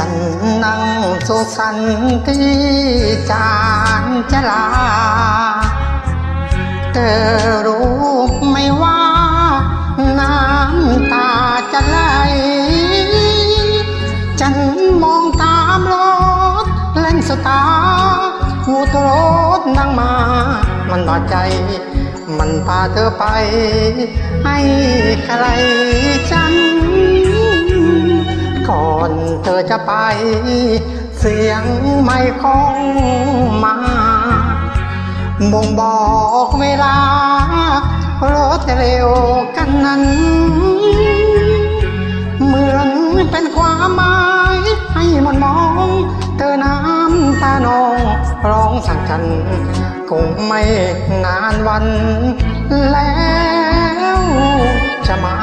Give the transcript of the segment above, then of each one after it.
ฉันนั่งสุสันที่จานจะลา เธอรู้ไหม่ว่าน้ำตาจะไหล ฉันมองตามรถเล่นสตาร์หูตรถนั่งมา มันบาดใจ มันพาเธอไป ให้ไกลฉัน ก่อนเธอจะไป เสียงไม่คงมาบ่งบอกเวลารถเร็วกันนั้น เหมือนเป็นความหมายให้มันมอง เธอน้ำตานองร้องสั่งฉันคงไม่นานวันแล้วจะมา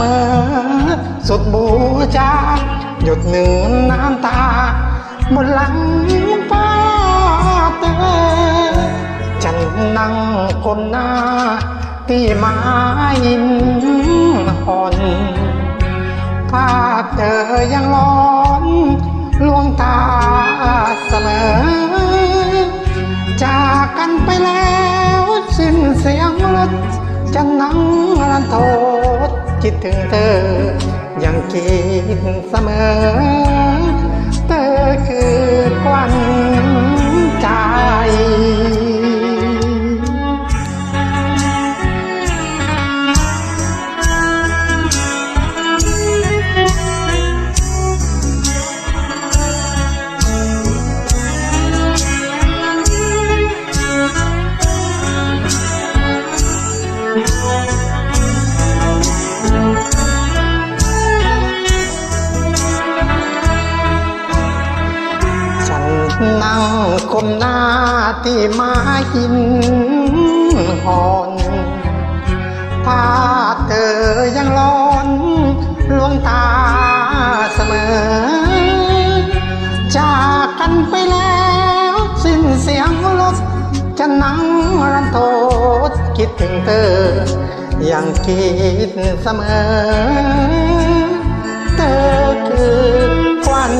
มอสุดบูชาหยดหนึ่งน้ำตา บนหลังภาเธอฉันนั่งคนหน้า ที่ม้หินอ่อนภาพเธอยังร้อนลวงตาเสมอ จากกันไปแล้วสิ้นเสียงรถจะนั่งรันโทษ คิดถึงเธอ ยังคิดเสมอ เธอคือควันใจ นั่งคมหน้าที่มาหินหอนถ้าเธอยังร้อนลวงตาเสมอ จากกันไปแล้ว สิ้นเสียงรถจะนั่งรันโทษคิดถึงเธอ ยังคิดเสมอ เธอคือควัน